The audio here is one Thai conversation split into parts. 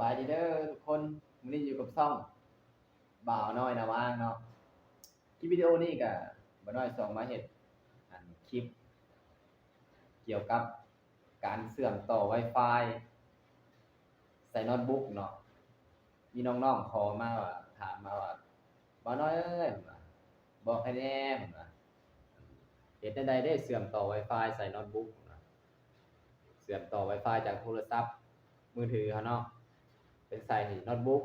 บายดีเด้อทุกคนมื้อนี้อยู่กับซ่องบ่าวน้อยนะว่างเนาะคลิปวิดีโอนี้ก็บ่าวน้อยส่งมาเฮ็ดอันคลิป เกี่ยวกับการเชื่อมต่อ Wi-Fi ใส่โน้ตบุ๊กเนาะมีน้องๆขอมาว่าถามมาว่าบ่าวน้อยเอ้ยบอกให้แน่ว่าเฮ็ดจังไดได้เชื่อมต่อ Wi-Fi ใส่โน้ตบุ๊กเนาะเชื่อมต่อ Wi-Fi จากโทรศัพท์มือถือเขาเนาะ เป็นใส่โน้ตบุ๊ก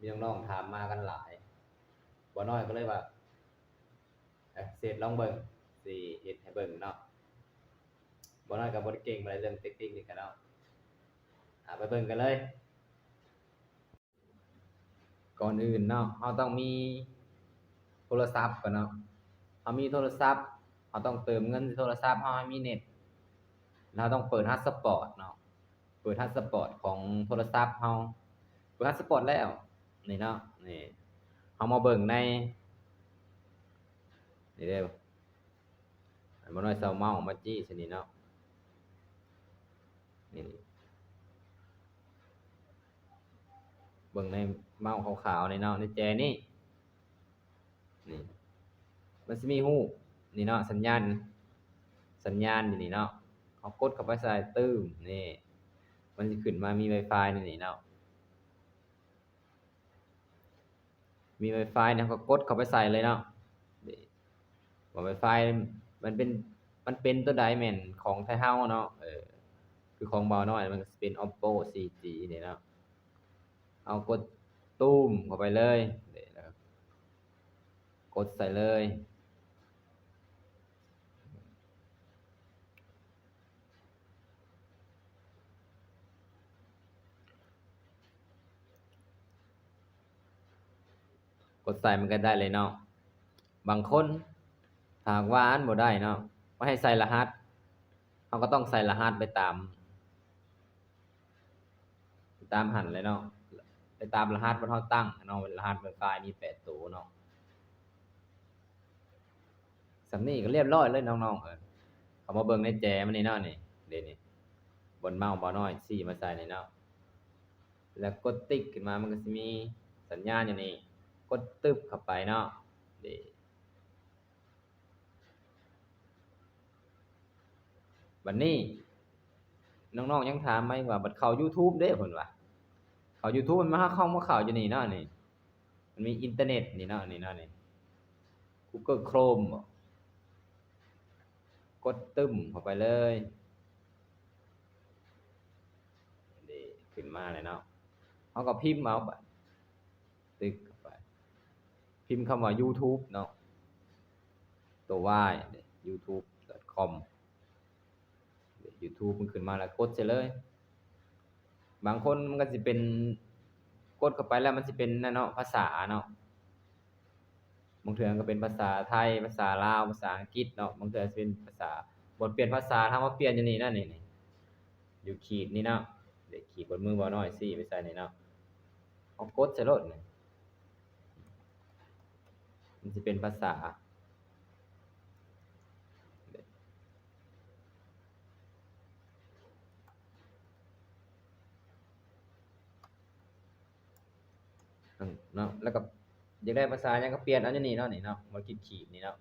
มีน้องๆถามมากันหลายบ่น้อยก็เลยว่าเสร็จลองเบิ่งสิเฮ็ดให้เบิ่งเนาะบ่น้อยก็บ่ได้เก่งอะไรเรื่องเทคนิคนี่กันเนาะอะไปเบิ่งกันเลย ก่อนอื่นเนาะเราต้องมีโทรศัพท์ก่อนเนาะเรามีโทรศัพท์เราต้องเติมเงินโทรศัพท์เราให้มีเน็ตเราต้องเปิดฮัตสปอร์ตเนาะ เปิดฮัตสปอร์ตของโทรศัพท์เฮาเปิดฮัตสปอร์ตแล้วนี่เนาะนี่เฮามาเบิ่งในนี่เด้ออันบ่น้อยเซาเมาส์มาจี้ซะนี่เนาะนี่เบิ่งในเมาส์ขาวๆนี่เนาะในแจนี่นี่มันสิมีรูปนี่เนาะสัญญาณ สัญญาณนี่เนาะเขากดเข้าไปใส่ตื้มนี่ มันจะขึ้นมามี Wi-Fi นี่นี่เนาะมี Wi-Fi เนี่ยก็กดเข้าไปใส่เลยเนาะว่า Wi-Fi มันเป็นมันเป็นตัวใดแม่นของไทยเฮาเนาะเออคือของเบาวน้อยมันเป็น Oppo 4G นี่เนาะเอากดตู้มเข้าไปเลยนี่แล้วก็กดใส่เลย กดใส่มันก็ได้เลยเนาะบางคนหากว่าอันบ่ได้เนาะบ่าให้ใส่รหัสเขาก็ต้องใส่รหัสไปตาม ตามหันเลยเนาะไปตามรหัสว่าเราตั้งเนาะรหัส Wi-Fi มี8ตัวเนาะสำนี้ก็เรียบร้อยเลยน้องๆเอ้ยเขามาเบิ่งในแจมันนี่เนาะนี่เด้นี่บนเมาส์บ่น้อยซี่มาใส่นี่เนาะแล้วกดติ๊กขึ้นมามันก็สิมีสัญญาณอยู่นี่ กดตึบเข้าไปเนาะนี่บัดนี้น้องๆยังถามไหมว่าบัดเข้า YouTube เด้เพิ่นว่าเข้า YouTube มันมาเข้ามาเข้าอยู่นี่เนาะนี่ มันมีอินเทอร์เน็ตนี่เนาะนี่เนาะนี่ Google Chrome กดตึ้มเข้าไปเลยนี่ขึ้นมาเลยเนาะเฮาก็พิมพ์เอาบัดตึก พิมพ์คำว่า YouTube เนาะตัว Y นี่ youtube.com YouTube มันขึ้นมาแล้วกดใส่เลย บางคนมันก็สิเป็นกดเข้าไปแล้วมันสิเป็นนั่นเนาะภาษาเนาะบางเทื่อก็เป็นภาษาไทย ภาษาลาวภาษาอังกฤษเนาะบางเทื่อเป็นภาษาบทเปลี่ยนภาษาถ้ามาเปลี่ยนอยู่นี่นาะนี่นี่อยู่ขีดนี่เนาะเดี๋ยวขีดบนมือบ่น้อยซี่ไปใส่นี่เนาะเอากดใส่โลดนี่ มันสิเป็นภาษา เนาะแล้วก็อยากได้ภาษายังก็เปลี่ยนเอาอยู่นี่เนาะนี่เนาะมาขีดๆนี่เนาะ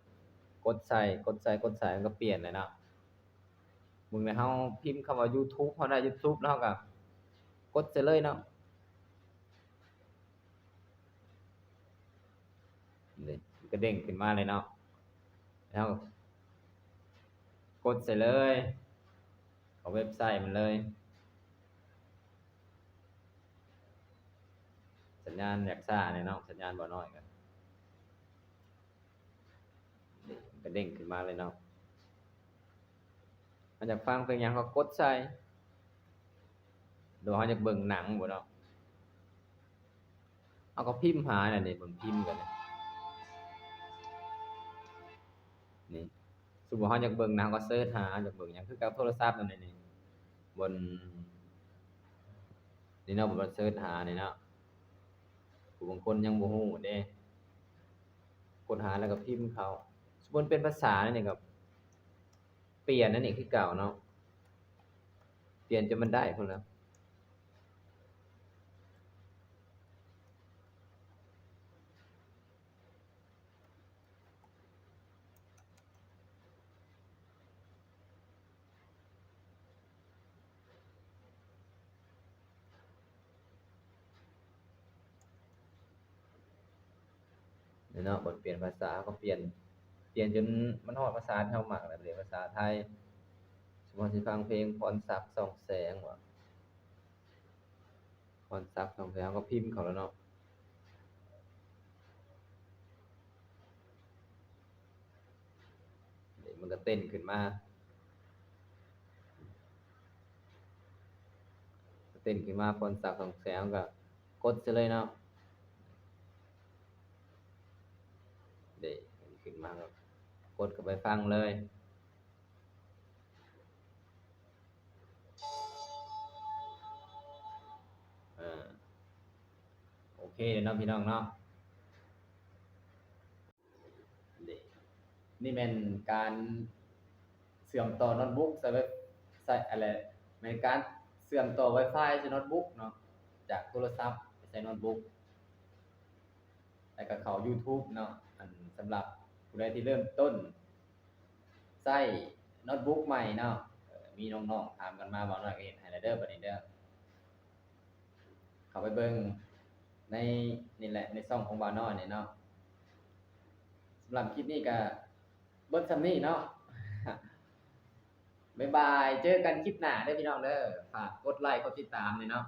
กดใส่กดใส่กดใส่มันก็เปลี่ยนเลยเนาะมึงเนี่ยเฮาพิมพ์คำว่า YouTube เฮาได้ YouTube แล้วเฮาก็กดใส่เลยเนาะ นี่มันก็เด้งขึ้นมาเลยเนาะแล้วกดใส่เลยเข้าเว็บไซต์มันเลย สัญญาณอยากซ่าเนี่ยเนาะสัญญาณบ่น้อยกันก็เด้งขึ้นมาเลยเนาะมันอยากฟังเพลงยังก็กดใส่หรือว่าเราอยากเบิ่งหนังบ่เนาะเอาก็พิมพ์หาน่ะนี่เบิ่งพิมพ์กันนี่ นี่สมมติเราอยากเบิ่งหนังก็เสิร์ชหาอยากเบิ่งหยังคือกับโทรศัพท์นั่นนี่บนนี่เนาะบนเสิร์ชหานี่เนาะผู้บางคนยังบ่ฮู้เด้กดหาแล้วก็พิมพ์เขาสมมุติเป็นภาษานี่ก็เปลี่ยนนั่นนี่คือเก่าเนาะเปลี่ยนจนมันได้พุ่นแล้ว เนาะบทเปลี่ยนภาษาก็เปลี่ยน เปลี่ยนจนมันฮอดภาษาเที่เฮามักแล้วเรียนภาษาไทยสมมติสิฟังเพลงพรศักดิ์ส่องแสงว่าพรศักดิ์ส่องแสงก็พิมพ์เขาแล้วเนาะนี่มันก็เต้นขึ้นมาเต้นขึ้นมาพรศักดิ์ส่องแสงก็กดซะเลยเนาะเด็ขึ้นมาก็ กดเข้าไปฟังเลยอโอเคเนาะพี่น้องเนาะนี่เป็นการเสื่อมต่อโน้ตบุ๊กใส่ไว้ใส่อะไรเป็นการเสื่อมต่อ Wi-Fi ใส่โน้ตบุ๊กเนาะจากโทรศัพท์ใส่โน้ตบุ๊กแล้วก็เข้า YouTube เนาะอันสำหรับ ผู้ใดที่เริ่มต้นใช้โน้ตบุ๊กใหม่เนาะเอ่อมีน้องๆถามกันมาบอกหน่อยก็เห็นไฮไลเดอร์บัดนี้เด้อเข้าไปเบิ่งในนี่แหละในช่องของบาวน้อยนี่เนาะสำหรับคลิปนี้ก็เบิ่งซำนี้เนาะ บ๊ายบาย เจอกันคลิปหน้าเด้อพี่น้องเด้อฝากกดไลค์กดติดตามนี่เนาะ